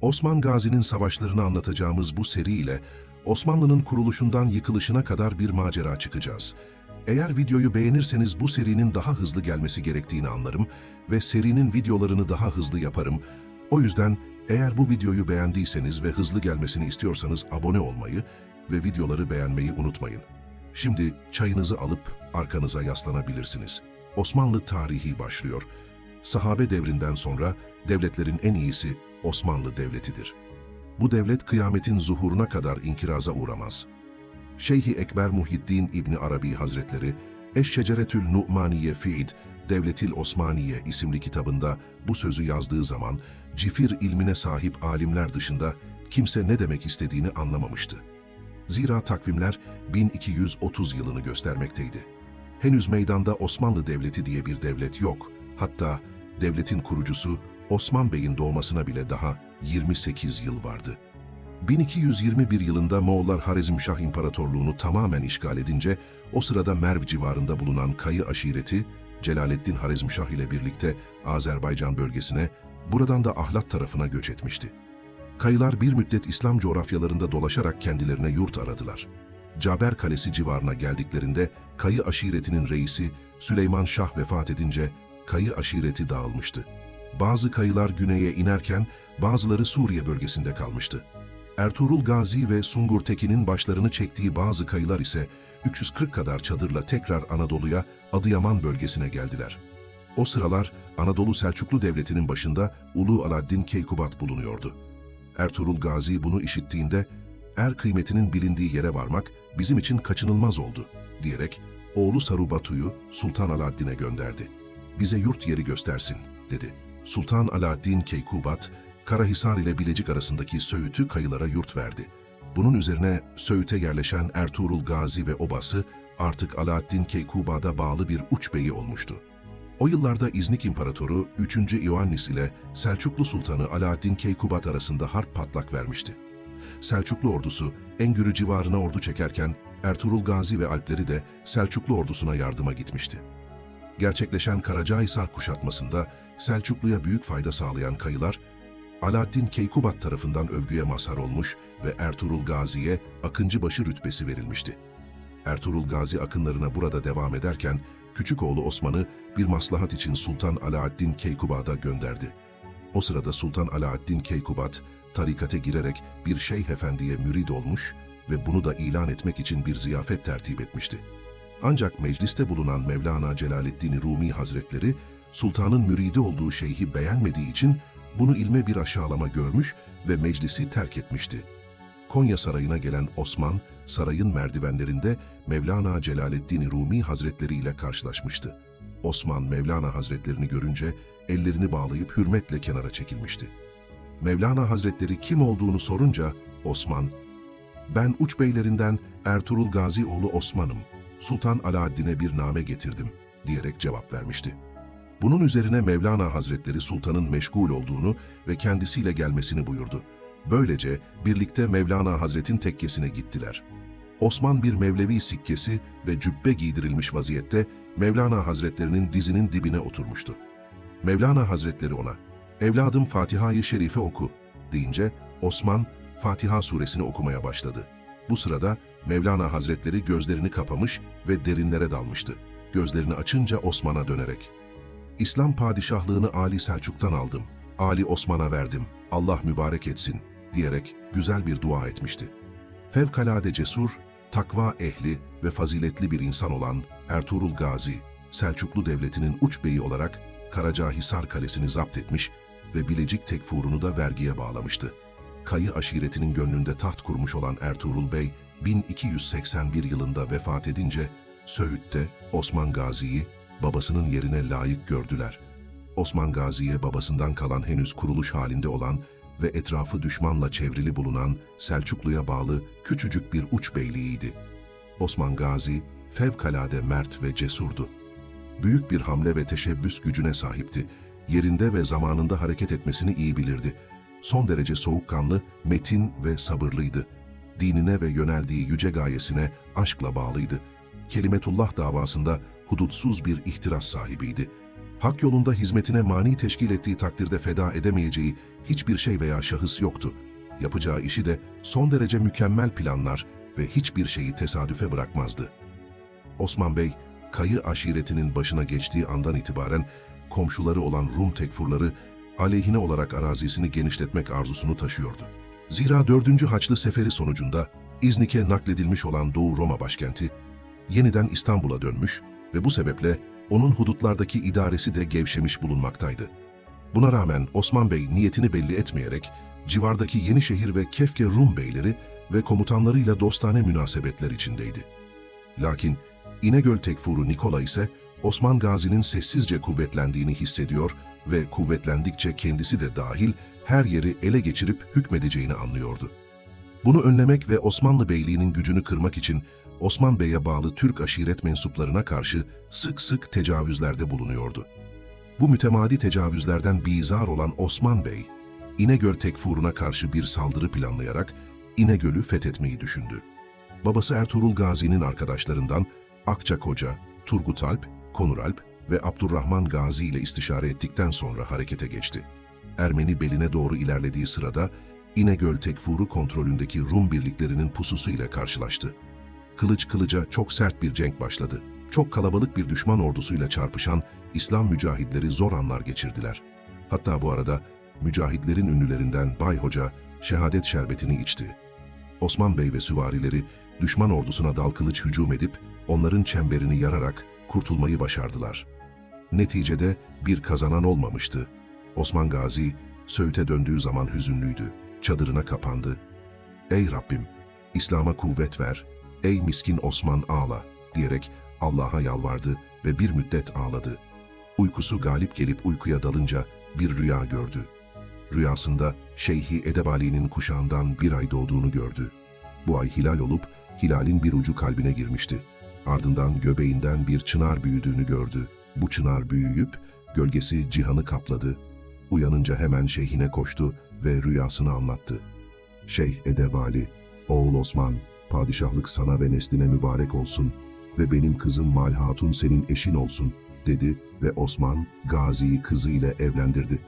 Osman Gazi'nin savaşlarını anlatacağımız bu seri ile Osmanlı'nın kuruluşundan yıkılışına kadar bir macera çıkacağız. Eğer videoyu beğenirseniz bu serinin daha hızlı gelmesi gerektiğini anlarım ve serinin videolarını daha hızlı yaparım. O yüzden eğer bu videoyu beğendiyseniz ve hızlı gelmesini istiyorsanız abone olmayı ve videoları beğenmeyi unutmayın. Şimdi çayınızı alıp arkanıza yaslanabilirsiniz. Osmanlı tarihi başlıyor. Sahabe devrinden sonra devletlerin en iyisi Osmanlı Devleti'dir. Bu devlet kıyametin zuhuruna kadar inkiraza uğramaz. Şeyhi Ekber Muhiddin İbni Arabi Hazretleri, Eşşeceretül Nu'maniye Fi'id, Devletil Osmaniye isimli kitabında bu sözü yazdığı zaman cifir ilmine sahip alimler dışında kimse ne demek istediğini anlamamıştı. Zira takvimler 1230 yılını göstermekteydi. Henüz meydanda Osmanlı Devleti diye bir devlet yok. Hatta devletin kurucusu Osman Bey'in doğmasına bile daha 28 yıl vardı. 1221 yılında Moğollar Harizmşah İmparatorluğunu tamamen işgal edince o sırada Merv civarında bulunan Kayı aşireti Celaleddin Harizmşah ile birlikte Azerbaycan bölgesine, buradan da Ahlat tarafına göç etmişti. Kayılar bir müddet İslam coğrafyalarında dolaşarak kendilerine yurt aradılar. Caber Kalesi civarına geldiklerinde Kayı aşiretinin reisi Süleyman Şah vefat edince Kayı aşireti dağılmıştı. Bazı kayılar güneye inerken bazıları Suriye bölgesinde kalmıştı. Ertuğrul Gazi ve Sungur Tekin'in başlarını çektiği bazı kayılar ise 340 kadar çadırla tekrar Anadolu'ya, Adıyaman bölgesine geldiler. O sıralar Anadolu Selçuklu Devleti'nin başında Ulu Aladdin Keykubat bulunuyordu. Ertuğrul Gazi bunu işittiğinde, er kıymetinin bilindiği yere varmak bizim için kaçınılmaz oldu, diyerek oğlu Sarubatu'yu Sultan Aladdin'e gönderdi. Bize yurt yeri göstersin, dedi. Sultan Aladdin Keykubat, Karahisar ile Bilecik arasındaki Söğüt'ü kayılara yurt verdi. Bunun üzerine Söğüt'e yerleşen Ertuğrul Gazi ve obası artık Alaaddin Keykuba'da bağlı bir uç beyi olmuştu. O yıllarda İznik İmparatoru 3. İoannis ile Selçuklu Sultanı Alaaddin Keykubat arasında harp patlak vermişti. Selçuklu ordusu Engürü civarına ordu çekerken Ertuğrul Gazi ve Alpleri de Selçuklu ordusuna yardıma gitmişti. Gerçekleşen Karacahisar kuşatmasında Selçuklu'ya büyük fayda sağlayan kayılar, Alaaddin Keykubat tarafından övgüye mazhar olmuş ve Ertuğrul Gazi'ye Akıncıbaşı rütbesi verilmişti. Ertuğrul Gazi akınlarına burada devam ederken, küçük oğlu Osman'ı bir maslahat için Sultan Alaaddin Keykubat'a gönderdi. O sırada Sultan Alaaddin Keykubat, tarikate girerek bir şeyh efendiye mürid olmuş ve bunu da ilan etmek için bir ziyafet tertip etmişti. Ancak mecliste bulunan Mevlana Celaleddin Rumi Hazretleri, sultanın müridi olduğu şeyhi beğenmediği için bunu ilme bir aşağılama görmüş ve meclisi terk etmişti. Konya Sarayı'na gelen Osman, sarayın merdivenlerinde Mevlana Celaleddin Rumi Hazretleri ile karşılaşmıştı. Osman Mevlana Hazretlerini görünce ellerini bağlayıp hürmetle kenara çekilmişti. Mevlana Hazretleri kim olduğunu sorunca Osman, ben uç beylerinden Ertuğrul Gazi oğlu Osman'ım, Sultan Alaaddin'e bir name getirdim diyerek cevap vermişti. Bunun üzerine Mevlana Hazretleri sultanın meşgul olduğunu ve kendisiyle gelmesini buyurdu. Böylece birlikte Mevlana Hazret'in tekkesine gittiler. Osman bir Mevlevi sikkesi ve cübbe giydirilmiş vaziyette Mevlana Hazretlerinin dizinin dibine oturmuştu. Mevlana Hazretleri ona, evladım Fatiha-i Şerife oku deyince Osman Fatiha suresini okumaya başladı. Bu sırada Mevlana Hazretleri gözlerini kapamış ve derinlere dalmıştı. Gözlerini açınca Osman'a dönerek, İslam padişahlığını Ali Selçuk'tan aldım. Ali Osman'a verdim. Allah mübarek etsin diyerek güzel bir dua etmişti. Fevkalade cesur, takva ehli ve faziletli bir insan olan Ertuğrul Gazi, Selçuklu Devleti'nin uç beyi olarak Karacahisar Kalesi'ni zapt etmiş ve Bilecik Tekfurunu da vergiye bağlamıştı. Kayı aşiretinin gönlünde taht kurmuş olan Ertuğrul Bey, 1281 yılında vefat edince Söğüt'te Osman Gazi'yi babasının yerine layık gördüler. Osman Gazi'ye babasından kalan henüz kuruluş halinde olan ve etrafı düşmanla çevrili bulunan Selçuklu'ya bağlı küçücük bir uç beyliğiydi. Osman Gazi fevkalade mert ve cesurdu. Büyük bir hamle ve teşebbüs gücüne sahipti. Yerinde ve zamanında hareket etmesini iyi bilirdi. Son derece soğukkanlı, metin ve sabırlıydı. Dinine ve yöneldiği yüce gayesine aşkla bağlıydı. Kelimetullah davasında hudutsuz bir ihtiras sahibiydi. Hak yolunda hizmetine mani teşkil ettiği takdirde feda edemeyeceği hiçbir şey veya şahıs yoktu. Yapacağı işi de son derece mükemmel planlar ve hiçbir şeyi tesadüfe bırakmazdı. Osman Bey, Kayı aşiretinin başına geçtiği andan itibaren komşuları olan Rum tekfurları aleyhine olarak arazisini genişletmek arzusunu taşıyordu. Zira 4. Haçlı Seferi sonucunda İznik'e nakledilmiş olan Doğu Roma başkenti yeniden İstanbul'a dönmüş ve bu sebeple onun hudutlardaki idaresi de gevşemiş bulunmaktaydı. Buna rağmen Osman Bey niyetini belli etmeyerek civardaki Yenişehir ve Kefke Rum beyleri ve komutanlarıyla dostane münasebetler içindeydi. Lakin İnegöl Tekfuru Nikola ise Osman Gazi'nin sessizce kuvvetlendiğini hissediyor ve kuvvetlendikçe kendisi de dahil her yeri ele geçirip hükmedeceğini anlıyordu. Bunu önlemek ve Osmanlı Beyliği'nin gücünü kırmak için Osman Bey'e bağlı Türk aşiret mensuplarına karşı sık sık tecavüzlerde bulunuyordu. Bu mütemadi tecavüzlerden bizar olan Osman Bey, İnegöl Tekfuru'na karşı bir saldırı planlayarak İnegöl'ü fethetmeyi düşündü. Babası Ertuğrul Gazi'nin arkadaşlarından Akçakoca, Turgut Alp, Konur Alp ve Abdurrahman Gazi ile istişare ettikten sonra harekete geçti. Ermeni beline doğru ilerlediği sırada İnegöl Tekfuru kontrolündeki Rum birliklerinin pususu ile karşılaştı. Kılıç kılıca çok sert bir cenk başladı. Çok kalabalık bir düşman ordusuyla çarpışan İslam mücahidleri zor anlar geçirdiler. Hatta bu arada mücahidlerin ünlülerinden Bay Hoca şehadet şerbetini içti. Osman Bey ve süvarileri düşman ordusuna dal kılıç hücum edip onların çemberini yararak kurtulmayı başardılar. Neticede bir kazanan olmamıştı. Osman Gazi Söğüt'e döndüğü zaman hüzünlüydü. Çadırına kapandı. Ey Rabbim, İslam'a kuvvet ver, ey miskin Osman ağla diyerek Allah'a yalvardı ve bir müddet ağladı. Uykusu galip gelip uykuya dalınca bir rüya gördü. Rüyasında Şeyhi Edebali'nin kuşağından bir ay doğduğunu gördü. Bu ay hilal olup hilalin bir ucu kalbine girmişti. Ardından göbeğinden bir çınar büyüdüğünü gördü. Bu çınar büyüyüp gölgesi cihanı kapladı. Uyanınca hemen şeyhine koştu ve rüyasını anlattı. Şeyh Edebali, oğul Osman, padişahlık sana ve nesline mübarek olsun ve benim kızım Mal Hatun senin eşin olsun, dedi ve Osman, Gazi'yi kızı ile evlendirdi.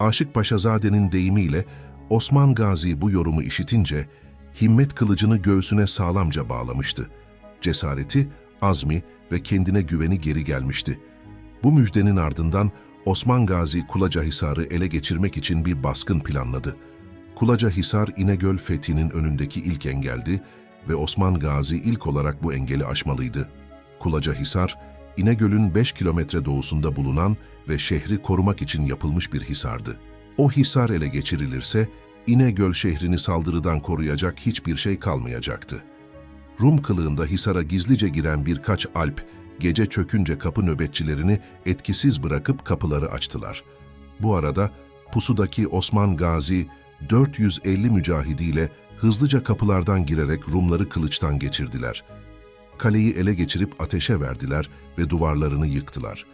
Aşık Paşazade'nin deyimiyle Osman Gazi bu yorumu işitince himmet kılıcını göğsüne sağlamca bağlamıştı. Cesareti, azmi ve kendine güveni geri gelmişti. Bu müjdenin ardından Osman Gazi Kulacahisar'ı ele geçirmek için bir baskın planladı. Kulacahisar İnegöl fethinin önündeki ilk engeldi ve Osman Gazi ilk olarak bu engeli aşmalıydı. Kulacahisar, İnegöl'ün 5 kilometre doğusunda bulunan ve şehri korumak için yapılmış bir hisardı. O hisar ele geçirilirse İnegöl şehrini saldırıdan koruyacak hiçbir şey kalmayacaktı. Rum kılığında Hisar'a gizlice giren birkaç alp, gece çökünce kapı nöbetçilerini etkisiz bırakıp kapıları açtılar. Bu arada pusudaki Osman Gazi 450 mücahidiyle hızlıca kapılardan girerek Rumları kılıçtan geçirdiler. Kaleyi ele geçirip ateşe verdiler ve duvarlarını yıktılar.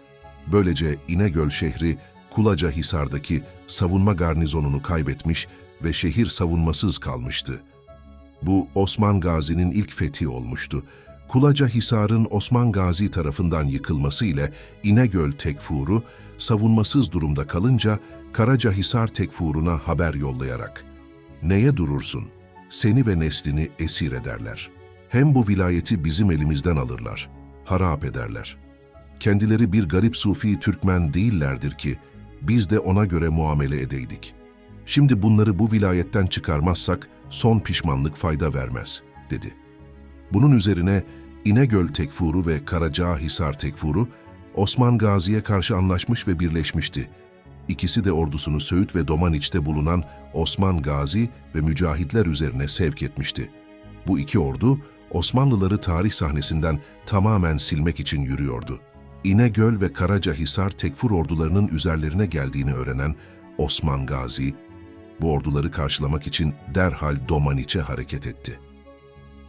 Böylece İnegöl şehri Kulaca Hisar'daki savunma garnizonunu kaybetmiş ve şehir savunmasız kalmıştı. Bu Osman Gazi'nin ilk fethi olmuştu. Kulaca Hisar'ın Osman Gazi tarafından yıkılması ile İnegöl Tekfuru savunmasız durumda kalınca Karaca Hisar Tekfuru'na haber yollayarak ''Neye durursun? Seni ve neslini esir ederler. Hem bu vilayeti bizim elimizden alırlar, harap ederler. Kendileri bir garip sufi Türkmen değillerdir ki biz de ona göre muamele edeydik. Şimdi bunları bu vilayetten çıkarmazsak son pişmanlık fayda vermez, dedi. Bunun üzerine İnegöl Tekfuru ve Karacahisar Tekfuru Osman Gazi'ye karşı anlaşmış ve birleşmişti. İkisi de ordusunu Söğüt ve Domaniç'te bulunan Osman Gazi ve mücahitler üzerine sevk etmişti. Bu iki ordu Osmanlıları tarih sahnesinden tamamen silmek için yürüyordu. İnegöl ve Karacahisar Tekfur ordularının üzerlerine geldiğini öğrenen Osman Gazi, bu orduları karşılamak için derhal Domaniç'e hareket etti.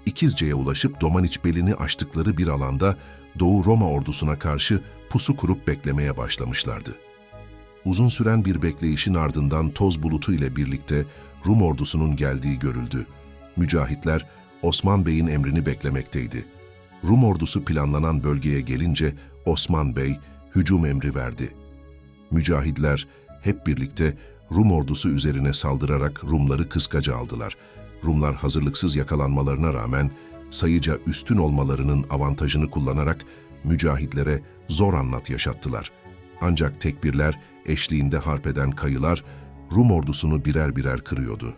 İkizce'ye ulaşıp Domaniç belini açtıkları bir alanda Doğu Roma ordusuna karşı pusu kurup beklemeye başlamışlardı. Uzun süren bir bekleyişin ardından toz bulutu ile birlikte Rum ordusunun geldiği görüldü. Mücahitler Osman Bey'in emrini beklemekteydi. Rum ordusu planlanan bölgeye gelince Osman Bey hücum emri verdi. Mücahidler hep birlikte Rum ordusu üzerine saldırarak Rumları kıskaca aldılar. Rumlar hazırlıksız yakalanmalarına rağmen sayıca üstün olmalarının avantajını kullanarak mücahidlere zor anlat yaşattılar. Ancak tekbirler eşliğinde harp eden kayılar Rum ordusunu birer birer kırıyordu.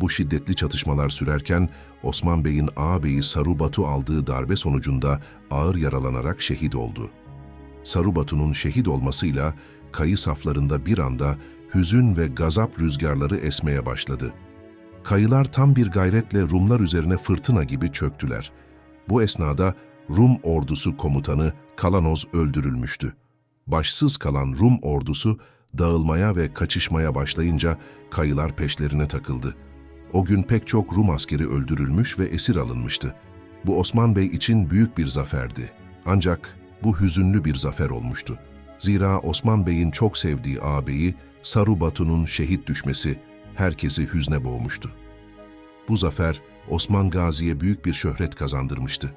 Bu şiddetli çatışmalar sürerken Osman Bey'in ağabeyi Sarubatu aldığı darbe sonucunda ağır yaralanarak şehit oldu. Sarubatu'nun şehit olmasıyla kayı saflarında bir anda hüzün ve gazap rüzgarları esmeye başladı. Kayılar tam bir gayretle Rumlar üzerine fırtına gibi çöktüler. Bu esnada Rum ordusu komutanı Kalanoz öldürülmüştü. Başsız kalan Rum ordusu dağılmaya ve kaçışmaya başlayınca kayılar peşlerine takıldı. O gün pek çok Rum askeri öldürülmüş ve esir alınmıştı. Bu Osman Bey için büyük bir zaferdi. Ancak bu hüzünlü bir zafer olmuştu. Zira Osman Bey'in çok sevdiği ağabeyi Saru Batu'nun şehit düşmesi herkesi hüzne boğmuştu. Bu zafer Osman Gazi'ye büyük bir şöhret kazandırmıştı.